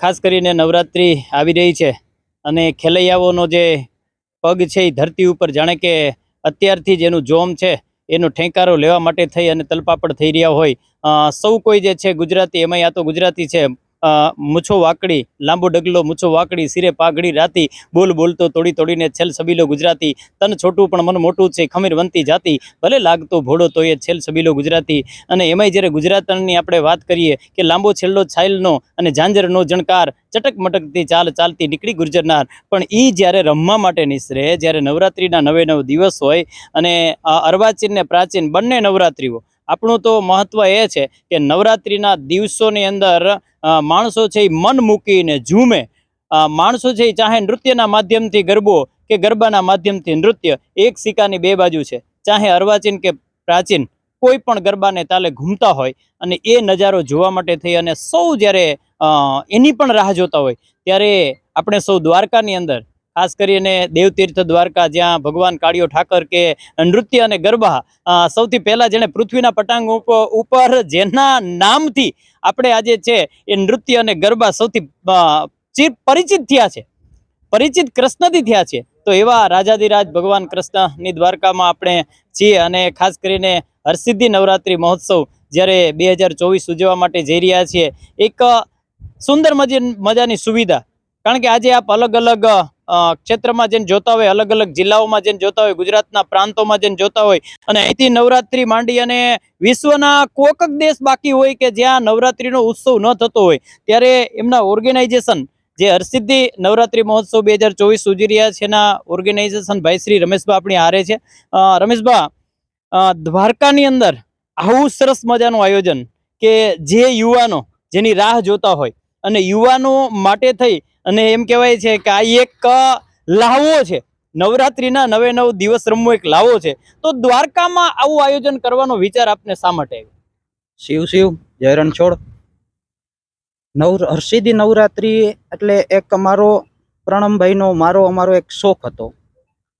ખાસ કરીને નવરાત્રિ આવી રહી છે અને ખેલૈયાઓનો જે પગ છે એ ધરતી ઉપર જાણે કે અત્યારથી જ એનું જોમ છે, એનો ઠેંકારો લેવા માટે થઈ અને તલપાપડ થઈ રહ્યા હોય. સૌ કોઈ જે છે ગુજરાતી, એમાંય આ તો ગુજરાતી છે. મૂછો વાકડી, લાંબો ડગલો, મૂછો વાકડી, સિરે પાઘડી, રાતી, બોલ બોલતો, તોડી તોડીને છેલ સબીલો ગુજરાતી, તન છોટું પણ મન મોટું છે, ખમીર વંતી જાતી, ભલે લાગતો ભોળો તો એ છેલ સબીલો ગુજરાતી, અને એમાંય જ્યારે ગુજરાતની આપણે વાત કરીએ કે લાંબો છેલ્લો છાયલનો અને ઝાંઝરનો જણકાર, ચટક મટકતી ચાલ ચાલતી નીકળી ગુર્જરનાર, પણ એ જ્યારે રમવા માટે નિસરે, જ્યારે નવરાત્રિના નવે નવ દિવસ હોય, અને અર્વાચીન ને પ્રાચીન બંને નવરાત્રિઓ આપણું તો મહત્વ એ છે કે નવરાત્રિના દિવસોની અંદર માણસો છે એ મન મૂકીને ઝૂમે. માણસો છે એ ચાહે નૃત્યના માધ્યમથી ગરબો કે ગરબાના માધ્યમથી નૃત્ય, એક સિક્કાની બે બાજુ છે. ચાહે અર્વાચીન કે પ્રાચીન, કોઈ પણ ગરબાને તાલે ઘૂમતા હોય અને એ નજારો જોવા માટે થઈ અને સૌ જ્યારે એની પણ રાહ જોતા હોય, ત્યારે આપણે સૌ દ્વારકાની અંદર ખાસ કરીને દેવતીર્થ દ્વારકા, જ્યાં ભગવાન કાળિયો ઠાકર કે નૃત્ય અને ગરબા સૌથી પહેલા જેણે પૃથ્વીના પટાંગ ઉપર, જેના નામથી આપણે આજે છે એ નૃત્ય અને ગરબા સૌથી પરિચિત થયા છે. પરિચિત કૃષ્ણથી થયા છે. તો એવા રાજાધિરાજ ભગવાન કૃષ્ણની દ્વારકામાં આપણે છીએ અને ખાસ કરીને હરસિદ્ધિ નવરાત્રિ મહોત્સવ જ્યારે બે હજાર ચોવીસ ઉજવવા માટે જઈ રહ્યા છીએ. એક સુંદર મજા- મજાની સુવિધા. કારણ કે આજે આપ અલગ અલગ ક્ષેત્રમાં જેને જોતા હોય, અલગ અલગ જિલ્લાઓમાં જેને જોતા હોય, ગુજરાતના પ્રાંતોમાં જેને જોતા હોય, અને અહીંથી નવરાત્રી માંડી અને વિશ્વના કોક દેશ બાકી હોય કે જ્યાં નવરાત્રિનો ઉત્સવ ન થતો હોય, ત્યારે એમના ઓર્ગેનાઇઝેશન જે હરસિદ્ધિ નવરાત્રિ મહોત્સવ બે હજાર ચોવીસ ઉજી રહ્યા છે, એના ઓર્ગેનાઇઝેશન ભાઈ શ્રી રમેશભા આપણી હારે છે. રમેશભા દ્વારકાની અંદર આવું સરસ મજાનું આયોજન કે જે યુવાનો જેની રાહ જોતા હોય, અને યુવાનો માટે થઈ અને એમ કહેવાય છે કે આ એક લાહવો છે. નવરાત્રિના નવે નવ દિવસ રમવો એક લાહવો છે. તો દ્વારકામાં આવું આયોજન કરવાનો વિચાર આપને શા માટે આવ્યો? શિવ શિવ, જય રણછોડ નવ, હર્ષિદી નવરાત્રિ એટલે એક અમારો પ્રણમભાઈનો, મારો અમારો એક શોખ હતો.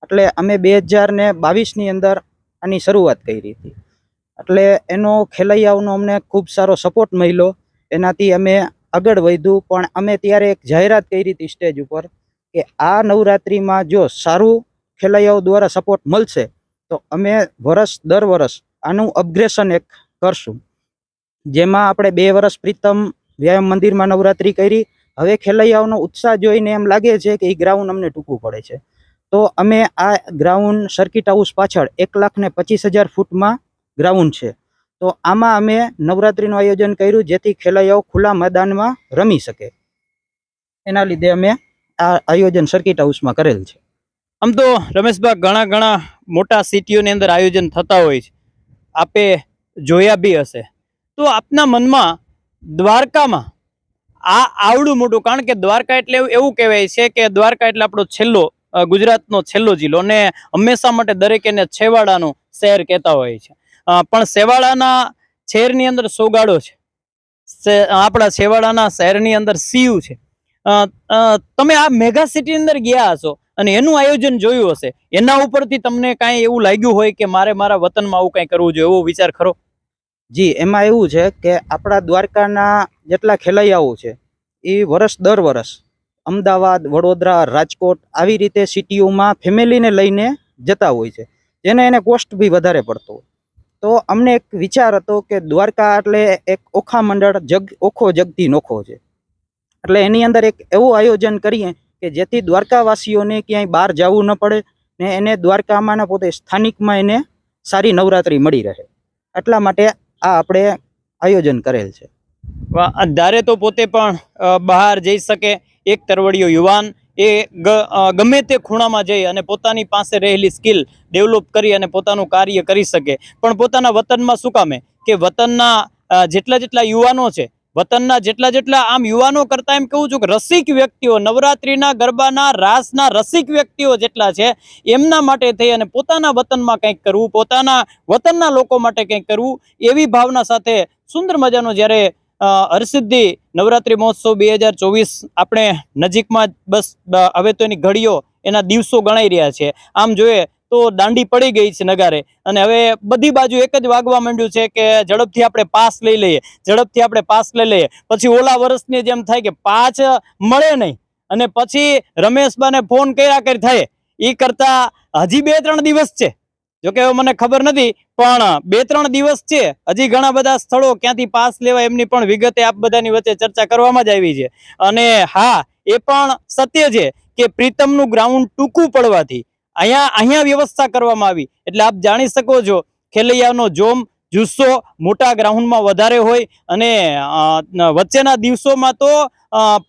એટલે અમે બે હજાર ને બાવીસની અંદર આની શરૂઆત કરી હતી. એટલે એનો ખેલૈયાઓનો અમને ખૂબ સારો સપોર્ટ મળ્યો. એનાથી અમે આગળ વધ્યું, પણ અમે ત્યારે એક જાહેરાત કરી હતી સ્ટેજ ઉપર કે આ નવરાત્રિમાં જો સારું ખેલૈયાઓ દ્વારા સપોર્ટ મળશે, તો અમે વરસ દર વરસ આનું અપગ્રેશન એક કરશું. જેમાં આપણે બે વર્ષ પ્રીતમ વ્યાયામ મંદિરમાં નવરાત્રિ કરી, હવે ખેલૈયાઓનો ઉત્સાહ જોઈને એમ લાગે છે કે એ ગ્રાઉન્ડ અમને ટૂંકવું પડે છે. તો અમે આ ગ્રાઉન્ડ સર્કિટ હાઉસ પાછળ એક લાખ ને પચીસ હજાર ફૂટમાં ગ્રાઉન્ડ છે. તો આમાં અમે નવરાત્રીનું આયોજન કર્યું, જેથી ખેલૈયાઓ ખુલ્લા મેદાનમાં રમી શકે. એના લીધે અમે આ આયોજન સર્કિટ હાઉસમાં કરેલ છે. આમ તો રમેશભાઈ ઘણા ઘણા મોટા સિટીઓની અંદર આયોજન થતા હોય છે. આપે જોયા બી હશે. તો આપના મનમાં દ્વારકામાં આ આવડું મોટું, કારણ કે દ્વારકા એટલે એવું- કહેવાય છે કે દ્વારકા એટલે આપણો છેલ્લો ગુજરાતનો છેલ્લો જિલ્લો અને હંમેશા માટે દરેક એને છેવાડાનું શહેર કહેતા હોય છે. પણ સેવાળાના શહેરની અંદર સોગાડો છે. આપણા સેવાળાના શહેરની અંદર સીયુ છે. તમે આ મેગા સિટી અંદર ગયા હશો અને એનું આયોજન જોયું હશે. એના ઉપરથી તમને કાંઈ એવું લાગ્યું હોય કે મારે મારા વતનમાં આવું કંઈ કરવું જોઈએ એવો વિચાર ખરો? જી, એમાં એવું છે કે આપણા દ્વારકાના જેટલા ખેલૈયાઓ છે, એ વર્ષ દર વર્ષ અમદાવાદ, વડોદરા, રાજકોટ આવી રીતે સિટીઓમાં ફેમિલીને લઈને જતા હોય છે. જેને એને કોસ્ટ બી વધારે પડતો હોય. તો અમને એક વિચાર હતો કે દ્વારકા એટલે એક ઓખા મંડળ જગ, ઓખો જગથી નોખો છે. એટલે એની અંદર એક એવું આયોજન કરીએ કે જેથી દ્વારકાવાસીઓને ક્યાંય બહાર જવું ન પડે ને એને દ્વારકામાં પોતે સ્થાનિકમાં એને સારી નવરાત્રિ મળી રહે. એટલા માટે આ આપણે આયોજન કરેલ છે. ધારે તો પોતે પણ બહાર જઈ શકે એક તરવડિયો યુવાન એ ગમે તે ખૂણામાં જઈ અને પોતાની પાસે રહેલી સ્કિલ ડેવલપ કરી અને પોતાનું કાર્ય કરી શકે. પણ પોતાના વતનમાં શું કામે? કે વતનના જેટલા જેટલા યુવાનો છે, વતનના જેટલા જેટલા આમ યુવાનો કરતા એમ કહું છું કે રસિક વ્યક્તિઓ, નવરાત્રિના, ગરબાના, રાસના રસિક વ્યક્તિઓ જેટલા છે, એમના માટે થઈ અને પોતાના વતનમાં કંઈક કરવું, પોતાના વતનના લોકો માટે કંઈક કરવું, એવી ભાવના સાથે સુંદર મજાનો જ્યારે હરસિદ્ધિ નવરાત્રિ મહોત્સવ બે હજાર ચોવીસ આપણે નજીકમાં બસ હવે તો એની ઘડીઓ એના દિવસો ગણાઈ રહ્યા છે. આમ જોઈએ તો દાંડી પડી ગઈ છે નગારે. અને હવે બધી બાજુ એક જ વાગવા માંડ્યું છે કે ઝડપથી આપણે પાસ લઈ લઈએ, ઝડપથી આપણે પાસ લઈ લઈએ. પછી ઓલા વર્ષની જેમ થાય કે પાછ મળે નહીં. અને પછી રમેશબાને ફોન કર્યા કરી થાય એ કરતા હજી બે ત્રણ દિવસ છે. જોકે હવે મને ખબર નથી, પણ બે ત્રણ દિવસ છે, હજી ઘણા બધા સ્થળો ક્યાંથી પાસ લેવા એમની પણ વિગતે આપ બધાની વચ્ચે ચર્ચા કરવામાં જ આવી છે. અને હા, એ પણ સત્ય છે કે પ્રીતમનું ગ્રાઉન્ડ ટૂંકું પડવાથી અહીંયા અહીંયા વ્યવસ્થા કરવામાં આવી. એટલે આપ જાણી શકો છો, ખેલૈયાનો જોમ, જુસ્સો મોટા ગ્રાઉન્ડમાં વધારે હોય અને વચ્ચેના દિવસોમાં તો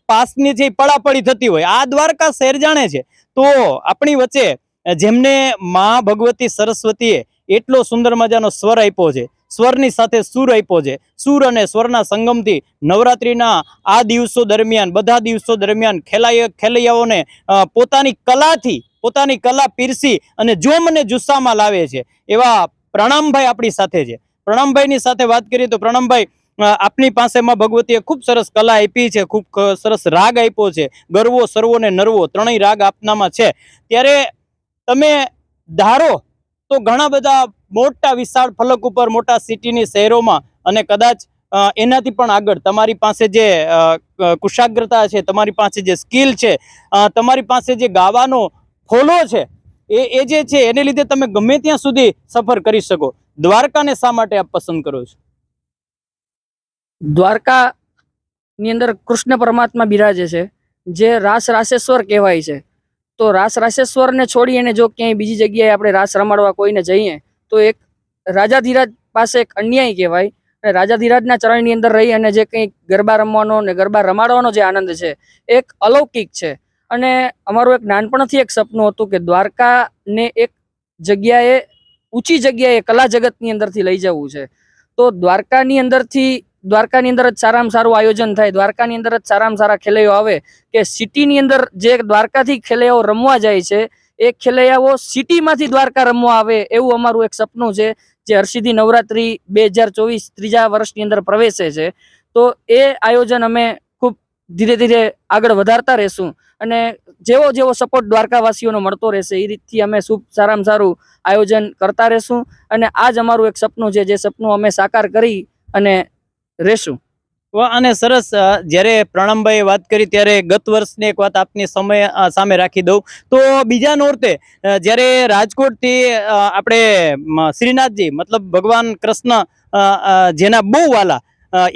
પાસની જે પડાપડી થતી હોય, આ દ્વારકા શહેર જાણે છે. તો આપણી વચ્ચે જેમને મા ભગવતી સરસ્વતીએ એટલો સુંદર મજાનો સ્વર આપ્યો છે. સ્વરની સાથે સૂર આપ્યો છે. સૂર અને સ્વરના સંગમથી નવરાત્રિના આ દિવસો દરમિયાન, બધા દિવસો દરમિયાન ખેલાય, ખેલૈયાઓને પોતાની કલાથી, પોતાની કલા પીરસી અને જોમ અને જુસ્સામાં લાવે છે. એવા પ્રણામભાઈ આપણી સાથે છે. પ્રણામભાઈની સાથે વાત કરીએ તો પ્રણામભાઈ આપની પાસે માં ભગવતીએ ખૂબ સરસ કલા આપી છે, ખૂબ સરસ રાગ આપ્યો છે. ગરવો સર્વો ને નરવો, ત્રણેય રાગ આપનામાં છે. ત્યારે તમે ધારો તો ઘણા બધા મોટા વિશાળ ફલક ઉપર મોટા સિટીની શહેરોમાં અને કદાચ એનાથી પણ આગળ તમારી પાસે જે કુશાગ્રતા છે, તમારી પાસે જે સ્કિલ છે તમારી પાસે જે ગાવાનો ફોલો છે, એ એ જે છે એને લીધે તમે ગમે ત્યાં સુધી સફર કરી શકો. દ્વારકાને શા માટે આપ પસંદ કરો છો? દ્વારકા ની અંદર કૃષ્ણ પરમાત્મા બિરાજે છે, જે રાસ રાસેશ્વર કહેવાય છે. તો રાસ રાસેશ્વરને છોડી અને જો ક્યાંય બીજી જગ્યાએ આપણે રાસ રમાડવા કોઈને જઈએ, તો એક રાજાધીરાજ પાસે એક અન્યાય કહેવાય. અને રાજાધીરાજના ચરણની અંદર રહી અને જે કંઈ ગરબા રમવાનો ને ગરબા રમાડવાનો જે આનંદ છે, એક અલૌકિક છે. અને અમારું એક નાનપણથી એક સપનું હતું કે દ્વારકાને એક જગ્યાએ, ઊંચી જગ્યાએ કલા જગતની અંદરથી લઈ જવું છે. તો દ્વારકાની અંદરથી દ્વારકાની અંદર જ સારામાં સારું આયોજન થાય, દ્વારકાની અંદર જ સારામાં સારા ખેલૈયાઓ આવે કે સિટીની અંદર જે દ્વારકાથી ખેલૈયાઓ રમવા જાય છે, એ ખેલૈયાઓ સિટીમાંથી દ્વારકા રમવા આવે એવું અમારું એક સપનું છે, જે હર્ષિદી નવરાત્રી બે હજાર ચોવીસ ત્રીજા વર્ષની અંદર પ્રવેશે છે. તો એ આયોજન અમે ખૂબ ધીરે ધીરે આગળ વધારતા રહેશું અને જેવો જેવો સપોર્ટ દ્વારકાવાસીઓનો મળતો રહેશે, એ રીતથી અમે શુભ સારામાં સારું આયોજન કરતા રહેશું અને આ અમારું એક સપનું છે, જે સપનું અમે સાકાર કરી અને રહેશું. અને સરસ જ્યારે પ્રણમભાઈએ વાત કરી ત્યારે ગત વર્ષની એક વાત આપની સમય સામે રાખી દઉં. તો બીજા નોરતે જ્યારે રાજકોટથી આપણે શ્રીનાથજી, મતલબ ભગવાન કૃષ્ણ જેના બહુ વાલા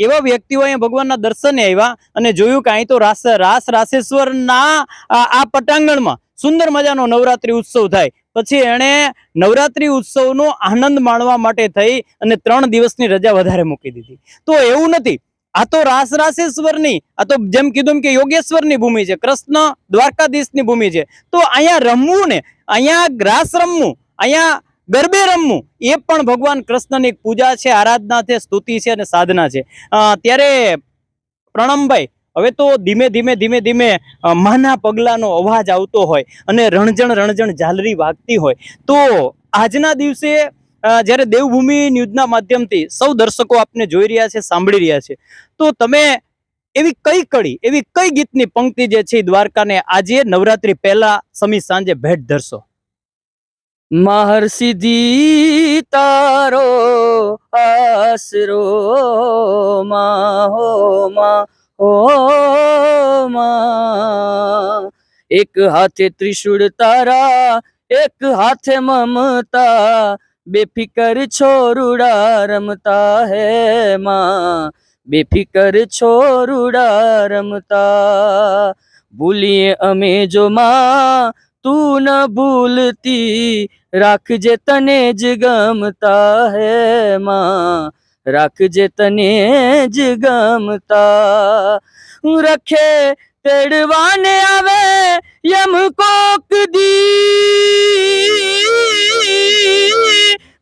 એવા વ્યક્તિઓ અહીંયા ભગવાનના દર્શને આવ્યા અને જોયું કે અહીં તો રાસ રાસ રાસેશ્વરના આ પટાંગણમાં સુંદર મજાનો નવરાત્રી ઉત્સવ થાય. પછી એણે નવરાત્રી ઉત્સવનો આનંદ માણવા માટે થઈ અને ત્રણ દિવસની રજા વધારે મૂકી દીધી. તો એવું નથી. આ તો રાસ રાસેશ્વરની આ તો જેમ કીધું કે યોગેશ્વરની ભૂમિ છે, કૃષ્ણ દ્વારકાધીશની ભૂમિ છે. તો અહીંયા રમવું ને, અહીંયા રાસ રમવું, અહીંયા ગરબે રમવું, એ પણ ભગવાન કૃષ્ણની પૂજા છે, આરાધના છે, સ્તુતિ છે અને સાધના છે. ત્યારે પ્રણમભાઈ હવે તો ધીમે ધીમે ધીમે ધીમે માના પગલાનો અવાજ આવતો હોય અને રણજણ રણજણ ઝાલરી વાગતી હોય. તો આજના દિવસે જ્યારે દેવભૂમિ ન્યૂઝના માધ્યમથી સૌ દર્શકો આપને જોઈ રહ્યા છે, સાંભળી રહ્યા છે, તો તમે એવી કઈ કડી, એવી કઈ ગીતની પંક્તિ જે છે દ્વારકાને આજે નવરાત્રી પહેલા સમી સાંજે ભેટ ધરશો? મહર્ષિધી તારો આશરો માં હો હો માં એક હાથે ત્રિશુળ તારા, એક હાથે મમતા. બેફિકર છોરુડા રમતા હે માં. બેફિકર છોરુડા રમતા. ભૂલીએ અમે જો માં, તું ન ભૂલતી. રાખજે તને જ ગમતા હે માં. રાખજે તને જ ગમતા. રખે તેડવાને આવે યમ કોક દી.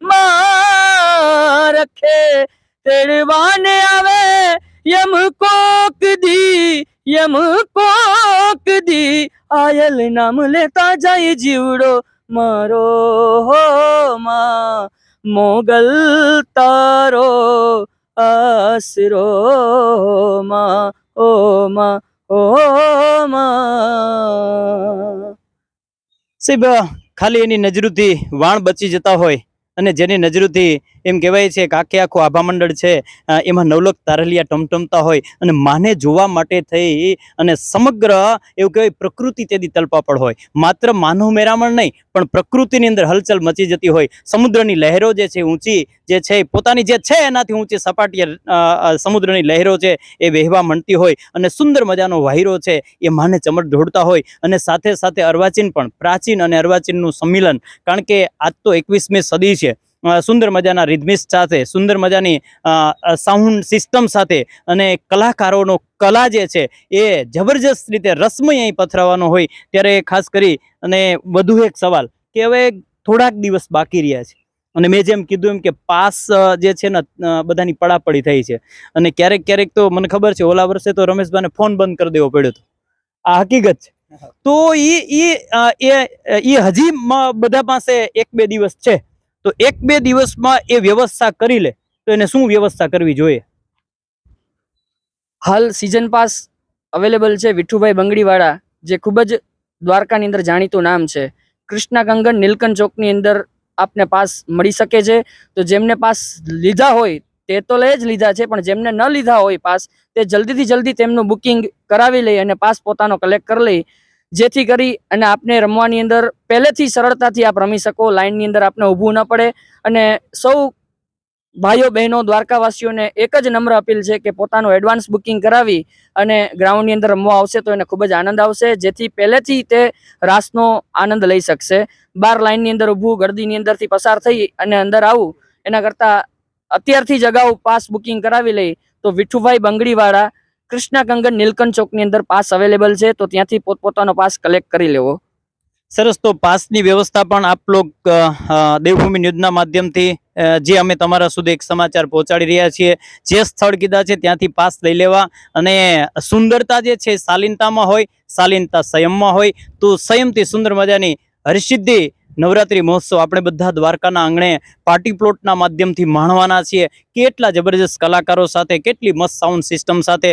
માં રખે તેડવાને આવે યમ કોક દી, યમ કોક દી. આયલ નામ લેતા જાય જીવડો મારો હો માં. મોગલ તારો આશરો માં, ઓ માં ઓ માં. સાહેબ ખાલી એની નજરોથી વાણ બચી જતા હોય. અને જેની નજરોથી એમ કહેવાય છે કે આખે આખું આભામંડળ છે એમાં નવલક તારલિયા ટમટમતા હોય અને માને જોવા માટે થઈ અને સમગ્ર એવું કહેવાય પ્રકૃતિ તેની તલપાપડ હોય. માત્ર માનવ મેરામણ નહીં, પણ પ્રકૃતિની અંદર હલચલ મચી જતી હોય. સમુદ્રની લહેરો જે છે, ઊંચી જે છે પોતાની જે છે, એનાથી ઊંચી સપાટીએ સમુદ્રની લહેરો છે, એ વહેવા માંડતી હોય અને સુંદર મજાનો વાહિરો છે, એ માને ચમટ ઢોળતા હોય અને સાથે સાથે અર્વાચીન પણ, પ્રાચીન અને અર્વાચીનનું સંમિલન. કારણ કે આજ તો એકવીસમી સદી છે. સુંદર મજાના રિધમિસ્ટ સાથે સુંદર મજાની સાઉન્ડ સિસ્ટમ સાથે અને કલાકારોનો કલા જે છે એ જબરજસ્ત રીતે રસમય અહીં પથરાવાનો હોય ત્યારે ખાસ કરી અને વધુ એક સવાલ કે હવે થોડાક દિવસ બાકી રહ્યા છે અને મેં જેમ કીધું એમ કે પાસ જે છે ને બધાની પડાપડી થઈ છે અને ક્યારેક ક્યારેક તો મને ખબર છે ઓલા વર્ષે તો રમેશભાઈને ફોન બંધ કરી દેવો પડ્યો હતો. આ હકીકત છે. તો એ એ હજી બધા પાસે એક બે દિવસ છે. તો એક બે દિવસમાં એ વ્યવસ્થા કરી લે, તો એને શું વ્યવસ્થા કરવી જોઈએ? હાલ સિઝન પાસ અવેલેબલ છે વિઠ્ઠુભાઈ બંગડીવાળા, જે ખૂબ જ દ્વારકાની અંદર જાણીતું નામ છે. કૃષ્ણા કંગન નીલકંઠ ચોકની અંદર આપને પાસ મળી શકે છે. તો જેમને પાસ લીધા હોય, તે તો લઈ જ લીધા છે, પણ જેમને ન લીધા હોય પાસ તે જલ્દીથી જલ્દી તેમનું બુકિંગ કરાવી લઈ અને પાસ પોતાનો કલેક્ટ કરી લે જેથી કરી અને આપને રમવાની અંદર પહેલેથી સરળતાથી આપ રમી શકો લાઇનની અંદર આપને ઊભું ન પડે. અને સૌ ભાઈઓ બહેનો દ્વારકાવાસીઓને એક જ નમ્ર અપીલ છે કે પોતાનું એડવાન્સ બુકિંગ કરાવી અને ગ્રાઉન્ડની અંદર રમવા આવશે તો એને ખૂબ જ આનંદ આવશે, જેથી પહેલેથી તે રાસનો આનંદ લઈ શકશે. બાર લાઇનની અંદર ઊભું, ગરદીની અંદરથી પસાર થઈ અને અંદર આવું, એના કરતાં અત્યારથી જ અગાઉ પાસ બુકિંગ કરાવી લઈ તો વિઠ્ઠુભાઈ બંગડીવાળા કૃષ્ણા કંગન નીલકંઠ ચોકની અંદર પાસ અવેલેબલ છે, તો ત્યાંથી પોતપોતાનો પાસ કલેક્ટ કરી લેવો. સરસ, તો પાસની વ્યવસ્થા પણ આપ લોક દેવભૂમિ ન્યૂઝના માધ્યમથી જે અમે તમારા સુધી એક સમાચાર પહોંચાડી રહ્યા છીએ, જે સ્થળ કીધા છે ત્યાંથી પાસ લઈ લેવા અને સુંદરતા જે છે શાલીનતામાં હોય, શાલીનતા સંયમમાં હોય, તો સંયમથી સુંદર મજાની હર્ષિદ્ધિ નવરાત્રી મહોત્સવ આપણે બધા દ્વારકાના આંગણે પાર્ટી પ્લોટના માધ્યમથી માણવાના છીએ. કેટલા જબરજસ્ત કલાકારો સાથે, કેટલી મસ્ત સાઉન્ડ સિસ્ટમ સાથે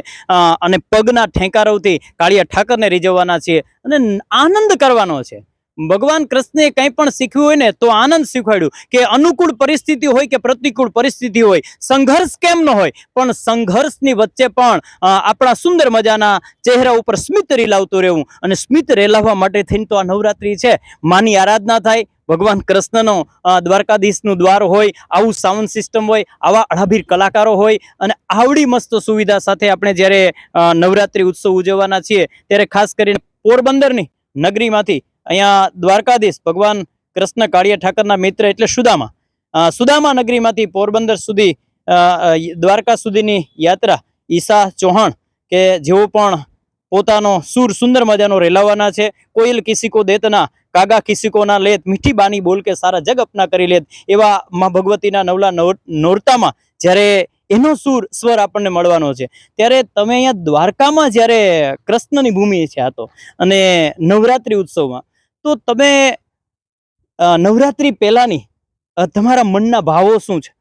અને પગના ઠેંકારોથી કાળિયા ઠાકરને રીઝવવાના છીએ. અને આનંદ કરવાનો છે. ભગવાન કૃષ્ણે કંઈ પણ શીખ્યું હોય ને તો આનંદ શીખવાડ્યું કે અનુકૂળ પરિસ્થિતિ હોય કે પ્રતિકૂળ પરિસ્થિતિ હોય, સંઘર્ષ કેમ ન હોય, પણ સંઘર્ષની વચ્ચે પણ આપણા સુંદર મજાના ચહેરા ઉપર સ્મિત રેલાવતું રહેવું અને સ્મિત રેલાવવા માટે થઈને તો આ નવરાત્રિ છે. માની આરાધના થાય, ભગવાન કૃષ્ણનો દ્વારકાધીશનું દ્વાર હોય, આવું સાઉન્ડ સિસ્ટમ હોય, આવા અળાભીર કલાકારો હોય અને આવડી મસ્ત સુવિધા સાથે આપણે જ્યારે નવરાત્રિ ઉત્સવ ઉજવવાના છીએ, ત્યારે ખાસ કરીને પોરબંદરની નગરીમાંથી અહીંયા દ્વારકાધીશ ભગવાન કૃષ્ણ કાળિયા ઠાકરના મિત્ર એટલે સુદામા. સુદામા નગરીમાંથી પોરબંદર સુધી દ્વારકા સુધીની યાત્રા ઈશા ચૌહાણ કે જેઓ પણ પોતાનો સુર સુંદર મજાનો રેલાવવાના છે કોઈલ કિસીકો દેતના, કાગા કિસી લેત, મીઠી બાની બોલ કે સારા જગ અપના કરી લેત, એવા માં ભગવતીના નવલા નવ- નોરતામાં જ્યારે એનો સુર સ્વર આપણને મળવાનો છે, ત્યારે તમે અહીંયા દ્વારકામાં જ્યારે કૃષ્ણની ભૂમિ છે આ તો, અને નવરાત્રિ ઉત્સવમાં તો તમે નવરાત્રિ પહેલાની તમારા મનના ભાવો શું છે?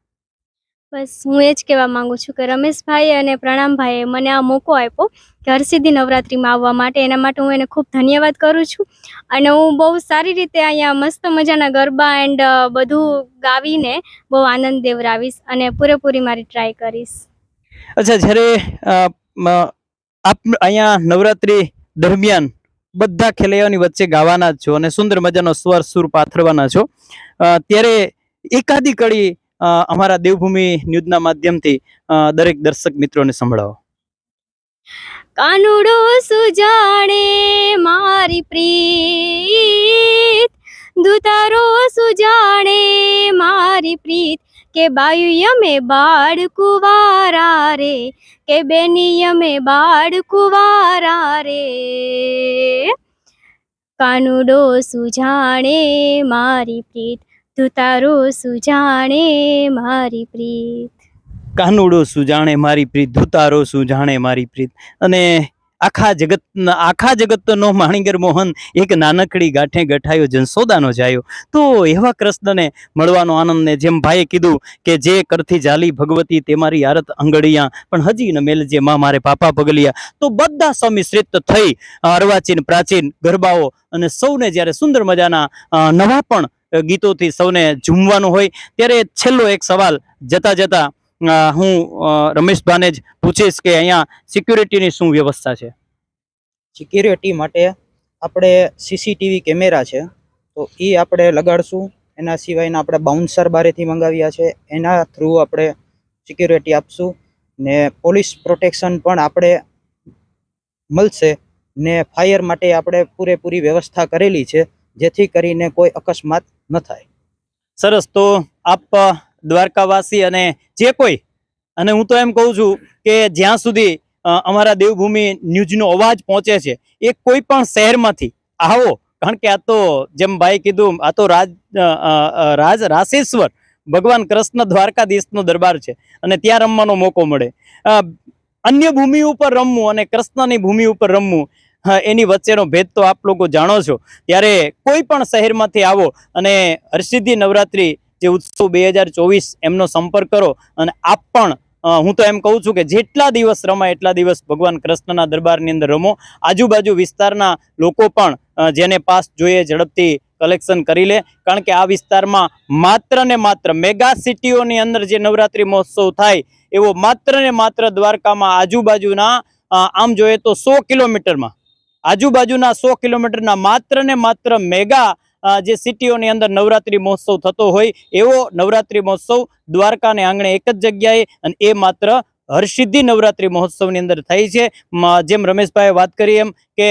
બસ હું એ જ કહેવા માંગુ છું કે રમેશભાઈ અને પ્રણામભાઈએ મને આ મોકો આપ્યો કે હરસિદ્ધિ નવરાત્રિમાં આવવા માટે. એના માટે હું એને ખૂબ ધન્યવાદ કરું છું. અને હું બહુ સારી રીતે અહીંયા મસ્ત મજાના ગરબા એન્ડ બધું ગાવીને બહુ આનંદ દેવરાવીશ અને પૂરેપૂરી મારી ટ્રાય કરીશ. અચ્છા જ્યારે આપ અહીંયા નવરાત્રિ દરમિયાન બધા ખેલૈયાઓની વચ્ચે ગાવાના જ છો અને સુંદર મજાનો સ્વર સુર પાથરવાના છો. ત્યારે એકાદી કડી અમારા દેવભૂમિ ન્યૂઝના માધ્યમથી દરેક દર્શક મિત્રોને સંભળાવો. કાનુડો સુજાણે મારી પ્રીત. દુતારો સુજાણે મારી પ્રીત. કે બાયુયમે બાળ કુવારા રે? કે બેનિયમે બાળ કુવારા રે? કાનુડો સુજાણે મારી પ્રીત દુતારો સુજાણે મારી પ્રીત. કાનુડો સુજાણે જાણે મારી પ્રીત, ધુતારો સુજાણે જાણે મારી પ્રીત. અને આખા જગત આખા જગતનો માણીગર મોહન એક નાનકડી ગાંઠે ગઠાયો, જનસોદાનો જાયો તો એવા કૃષ્ણને મળવાનો આનંદ ને જેમ ભાઈએ કીધું કે જે કરથી જાલી ભગવતી તે મારી આરત અંગડિયા, પણ હજી ન મેલજે માં મારે પાપા પગલિયા. તો બધા સંમિશ્રિત થઈ અર્વાચીન, પ્રાચીન ગરબાઓ અને સૌને જ્યારે સુંદર મજાના નવા પણ ગીતોથી સૌને ઝૂમવાનું હોય, ત્યારે છેલ્લો એક સવાલ જતા જતા હું રમેશભાને જ પૂછીશ કે અહીંયા સિક્યુરિટીની શું વ્યવસ્થા છે? સિક્યુરિટી માટે આપણે સીસીટીવી કેમેરા છે. તો એ આપણે લગાડશું. એના સિવાયના આપણે બાઉન્સર બારેથી મંગાવ્યા છે. એના થ્રુ આપણે સિક્યુરિટી આપશું. ને પોલીસ પ્રોટેક્શન પણ આપણે મળશે. ને ફાયર માટે આપણે પૂરેપૂરી વ્યવસ્થા કરેલી છે. જેથી કરીને કોઈ અકસ્માત ન થાય. સરસ. તો આપ દ્વારકાવાસી અને જે કોઈ, અને હું તો એમ કહું છું કે જ્યાં સુધી અમારા દેવભૂમિ ન્યૂઝનો અવાજ પહોંચે છે, એ કોઈ પણ શહેરમાંથી, આવો, કારણ કે આ તો જેમ ભાઈ કીધું, આ તો રાજ રાજ રાસેશ્વર ભગવાન કૃષ્ણ દ્વારકાધીશનો દરબાર છે, અને ત્યાં રમવાનો મોકો મળે. અન્ય ભૂમિ ઉપર રમવું અને કૃષ્ણની ભૂમિ ઉપર રમવું એની વચ્ચેનો ભેદ તો આપ લોકો જાણો છો. ત્યારે કોઈ પણ શહેરમાંથી આવો અને હરસિદ્ધિ નવરાત્રી જે ઉત્સવ બે હજાર ચોવીસ એમનો સંપર્ક કરો અને આપ પણ હું તો એમ કહું છું કે જેટલા દિવસ રમાય એટલા દિવસ ભગવાન કૃષ્ણના દરબારની અંદર રમો. આજુબાજુ વિસ્તારના લોકો પણ જેને પાસ જોઈએ ઝડપથી કલેક્શન કરી લે. કારણ કે આ વિસ્તારમાં માત્ર ને માત્ર મેગા સિટીઓની અંદર જે નવરાત્રી મહોત્સવ થાય, એવો માત્ર ને માત્ર દ્વારકામાં આજુબાજુના આમ જોઈએ તો સો કિલોમીટરમાં, આજુબાજુના સો કિલોમીટરના માત્ર ને માત્ર મેગા જે સિટીઓની અંદર નવરાત્રિ મહોત્સવ થતો હોય, એવો નવરાત્રિ મહોત્સવ દ્વારકાને આંગણે એક જ જગ્યાએ અને એ માત્ર હરસિદ્ધિ નવરાત્રિ મહોત્સવની અંદર થઈ છે. જેમ રમેશભાઈએ વાત કરી એમ કે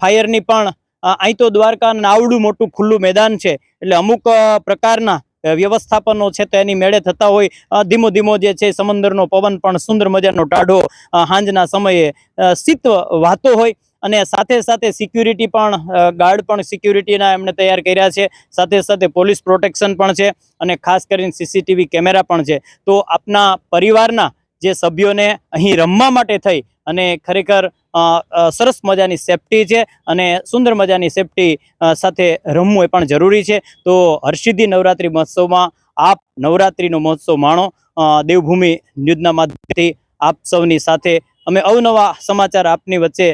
ફાયરની પણ અહીં તો દ્વારકા આવડું મોટું ખુલ્લું મેદાન છે. એટલે અમુક પ્રકારના વ્યવસ્થાપનો છે તો એની મેળે થતા હોય. ધીમો ધીમો જે છે સમંદરનો પવન પણ સુંદર મજાનો ટાઢો સાંજના સમયે સિત્વ વાતો હોય. અને સાથે સાથે સિક્યુરિટી પણ ગાર્ડ પણ સિક્યુરિટીના એમણે તૈયાર કર્યા છે. સાથે સાથે પોલીસ પ્રોટેક્શન પણ છે અને ખાસ કરીને સીસીટીવી કેમેરા પણ છે. તો આપના પરિવારના જે સભ્યોને અહીં રમવા માટે થઈ અને ખરેખર સરસ મજાની સેફટી છે અને સુંદર મજાની સેફટી સાથે રમવું એ પણ જરૂરી છે. તો હર્ષિદ્ધિ નવરાત્રિ મહોત્સવમાં આપ નવરાત્રિનો મહોત્સવ માણો. દેવભૂમિ ન્યૂઝના માધ્યમથી આપ સૌની સાથે અમે અવનવા સમાચાર આપની વચ્ચે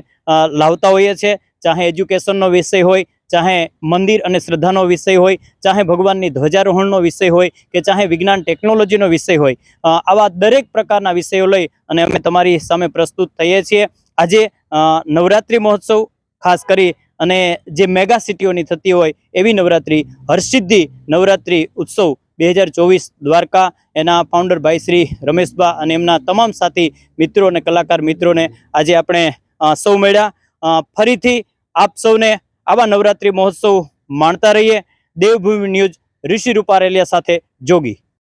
લાવતા હોઈએ છીએ. ચાહે એજ્યુકેશનનો વિષય હોય, ચાહે મંદિર અને શ્રદ્ધાનો વિષય હોય, ચાહે ભગવાનની ધ્વજારોહણનો વિષય હોય કે ચાહે વિજ્ઞાન ટેકનોલોજીનો વિષય હોય. આવા દરેક પ્રકારના વિષયો લઈ અને અમે તમારી સામે પ્રસ્તુત થઈએ છીએ. આજે નવરાત્રિ મહોત્સવ ખાસ કરી અને જે મેગા સિટીઓની થતી હોય એવી નવરાત્રિ હર્ષિદ્ધિ નવરાત્રિ ઉત્સવ બે હજાર ચોવીસ દ્વારકા એના ફાઉન્ડર ભાઈ શ્રી રમેશબા અને એમના તમામ સાથી મિત્રો અને કલાકાર મિત્રોને આજે આપણે સૌ મળ્યા. ફરીથી આપ સૌને આવા નવરાત્રિ મહોત્સવ માણતા રહીએ. દેવભૂમિ ન્યૂઝ ઋષિ રૂપારેલિયા સાથે જોગી.